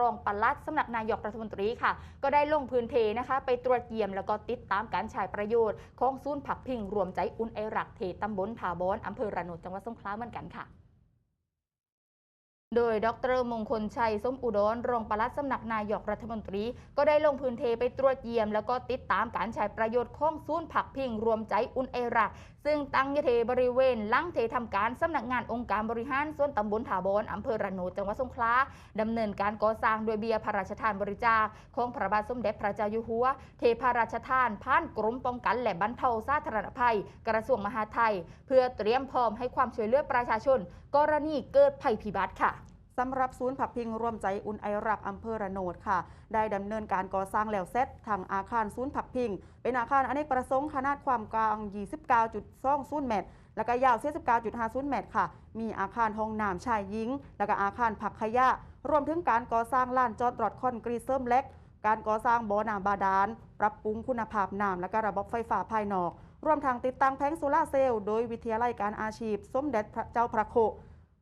รองปลัดสำนักนายกรัฐมนตรีค่ะ ก็ได้ลงพื้นเทนะคะ ไปตรวจเยี่ยมแล้วก็ติดตามการใช้ประโยชน์ ของศูนย์ผักพิงรวมใจอุ่นไอรักเทตำบลถาบอนอำเภอระโนดจังหวัดสงขลาเหมือนกันค่ะ โดยดรมงคลชัยส้มอุดรรองปลัดสำนักนายกรัฐมนตรี ก็ได้ลงพื้นที่ไปตรวจเยี่ยม แล้วก็ติดตามการใช้ประโยชน์ของศูนย์ผักพิงรวมใจอุ่นไอรัก ซึ่งตั้งยเทบริเวณลังเททำการสำนักงานองค์การบริหารส่วนตำบลถาบอนอำเภอระโนจังหวัดสงขลาดำเนินการก่อสร้างโดยเบียร์พระราชทานบริจาคของพระบาทสมเด็จพระเจ้าอยู่หัว เทพราชทานผ่านกรมป้องกันและบรรเทาสาธารณภัย กระทรวงมหาดไทย เพื่อเตรียมพร้อมให้ความช่วยเหลือประชาชน กรณีเกิดภัยพิบัติค่ะ สำหรับศูนย์ผักพิงร่วมใจอุ่นไอรักอำเภอระโนดค่ะ ได้ดำเนินการก่อสร้างแล้วเสร็จทางอาคารศูนย์ผักพิง เป็นอาคารอเนกประสงค์ขนาดความกว้าง 29.20เมตร และก็ยาว49.50เมตรค่ะ มีอาคารห้องน้ำชายหญิง และก็อาคารผักขยะ รวมถึงการก่อสร้างลานจอดรถคอนกรีตเสริมเล็ก การก่อสร้างบ่อน้ำบาดาล ปรับปรุงคุณภาพน้ำและก็ระบบไฟฟ้าภายนอก รวมทั้งติดตั้งแผงโซลาร์เซลล์โดยวิทยาลัยการอาชีพ สมเด็จพระเจ้าพระโค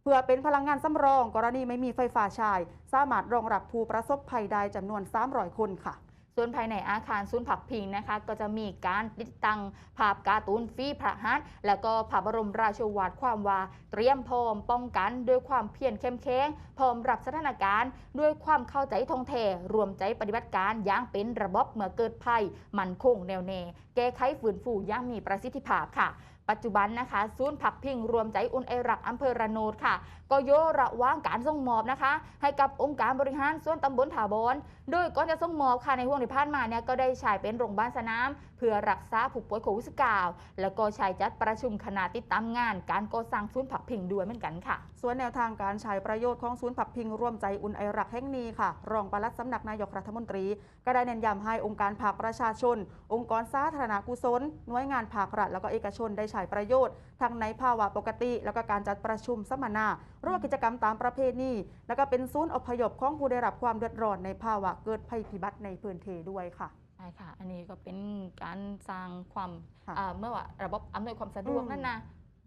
พื่อเป็นพลังงานสำรอง กรณีไม่มีไฟฟ้าใช้สามารถรองรับผู้ประสบภัยได้จำนวน 300 คนค่ะส่วนภายในอาคารศูนย์ผักพิงนะคะ ก็จะมีการติดตั้งภาพการ์ตูนฟีพระหัตแล้วก็พระบรมราชวาทความว่า เตรียมพร้อมป้องกันด้วยความเพียรเข้มแข็งพร้อมรับสถานการณ์ ด้วยความเข้าใจทงแท้รวมใจปฏิบัติการอย่างเป็นระบบเมื่อเกิดภัย มันคงแนวแน่แก้ไขฝืนฟูอย่างมีประสิทธิภาพค่ะ ปัจจุบันนะคะศูนย์ผักพิงรวมใจอุ่นไอรักอำเภอระโนดค่ะ ก็โยระว่างการส่งมอบนะคะ ให้กับองค์การบริหารส่วนตำบลถาบอนโดยก่อนจะส่งมอบค่ะในห่วงที่ผ่านมาเนี่ยก็ได้ใช้เป็นโรงพยาบาลสนาม เพื่อรักษาผู้ป่วยโควิด -19 แล้วก็ใช้จัดประชุมคณะติดตามงาน การก่อสร้างศูนย์ผักพิงด้วยเหมือนกันค่ะ ส่วนแนวทางการใช้ประโยชน์ของศูนย์ผักพิงร่วมใจอุ่นไอรักแห่งนี้ค่ะ รองปลัดสำนักนายกรัฐมนตรี ก็ได้เน้นย้ำให้องค์การภาคประชาชน องค์กรสาธารณกุศลหน่วยงานภาครัฐแล้วก็เอกชนได้ใช้ประโยชน์ ทั้งในภาวะปกติ แล้วก็การจัดประชุมสัมมนาร่วมกิจกรรมตามประเพณีแล้วก็เป็นศูนย์อพยพของผู้ได้รับความเดือดร้อนในภาวะเกิดภัยพิบัติในพื้นที่ด้วยค่ะใช่ค่ะ อันนี้ก็เป็นการสร้างความค่ะอ่าเมื่อว่าระบบอำนวยความสะดวกอืมนั่นนะ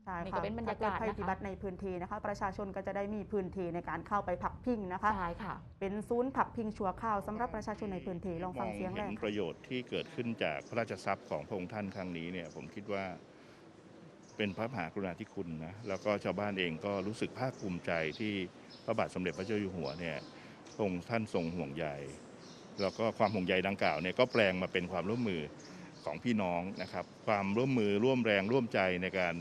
ใช่นี่ค่ะก็เป็นบรรยากาศถ้เภัยนะคะพิบัติในพื้นที่นะคะ ประชาชนก็จะได้มีพื้นที่ในการเข้าไปพักพิงนะคะใช่ค่ะ เป็นศูนย์ผักพิงชัวข้าวสำหรับประชาชนในพื้นที่ลองฟังเสียงมแรเห็กนประโยชน์ที่เกิดขึ้นจากพระราชทรัพย์ของพระองค์ท่านครั้งนี้เนี่ยผมคิดว่า เป็นพระมหากรุณาธิคุณนะแล้วก็ชาวบ้านเองก็รู้สึกภาคภูมิใจที่พระบาทสมเด็จพระเจ้าอยู่หัวเนี่ยพระองค์ท่านทรงห่วงใยแล้วก็ความห่วงใยดังกล่าวเนี่ยก็แปลงมาเป็นความร่วมมือของพี่น้องนะครับ ความร่วมมือร่วมแรงร่วมใจในการ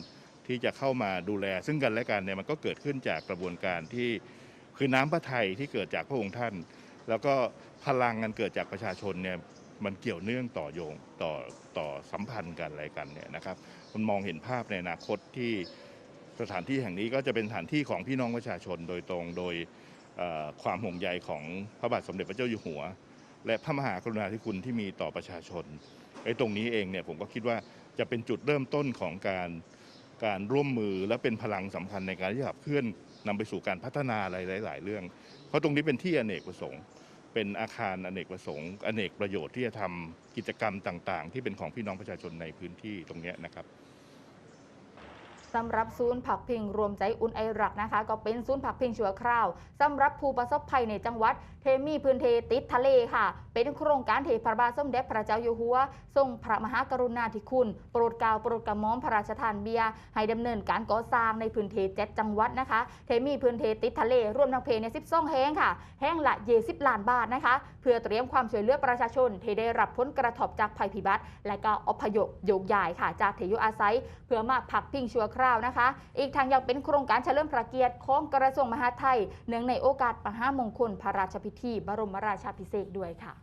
ที่จะเข้ามาดูแล ซึ่งกันและกันเนี่ยมันก็เกิดขึ้นจากกระบวนการที่คือน้ำพระทัยที่เกิดจากพระองค์ท่าน แล้วก็พลังกันเกิดจากประชาชนเนี่ย มันเกี่ยวเนื่องต่อโยงต่อต่อสัมพันธ์กันอะไรกันเนี่ยนะครับมันมองเห็นภาพในอนาคตที่สถานที่แห่งนี้ก็จะเป็นสถานที่ของพี่น้องประชาชนโดยตรงโดยความห่วงใยของพระบาทสมเด็จพระเจ้าอยู่หัว และพระมหากรุณาธิคุณที่มีต่อประชาชนไอ้ตรงนี้เองเนี่ยผมก็คิดว่าจะเป็นจุดเริ่มต้นของการการร่วมมือและเป็นพลังสำคัญในการที่จะขับเคลื่อนนำไปสู่การพัฒนาหลาย ๆ เรื่อง เพราะตรงนี้เป็นที่อเนกประสงค์ เป็นอาคารอเนกประสงค์อเนกประโยชน์ที่จะทำกิจกรรมต่าง ๆ ที่เป็นของพี่น้องประชาชนในพื้นที่ตรงนี้นะครับ สำหรับศูนย์ผักพิงรวมใจอุ่นไอรักนะคะ ก็เป็นศูนย์ผักพิงชั่วคราวสำหรับผู้ประสบภัยในจังหวัด เทมีพื้นเทติดทะเลค่ะ เป็นโครงการเทพระบาทสมเด็จพระเจ้าอยู่หัว ทรงพระมหากรุณาธิคุณ โปรดเกล้าโปรดกระหม่อมพระราชทานเบียร์ให้ดำเนินการก่อสร้างในพื้นเทเจ็ดจังหวัดนะคะ เทมีพื้นเทติดทะเลรวมทั้งเพใน12แห่งค่ะ แห่งละเยสิบล้านบาทนะคะ เพื่อเตรียมความช่วยเหลือประชาชนที่ได้รับผลกระทบจากภัยพิบัติ และก็อพยพโยกย้ายค่ะ จากที่อยู่อาศัย เพื่อมาพักพิงชั่วคราวนะคะ อีกทางยังเป็นโครงการเฉลิมพระเกียรติของกระทรวงมหาดไทยเนื่องในโอกาสมหามงคลพระราชพิธี บรมราชาภิเษกด้วยค่ะ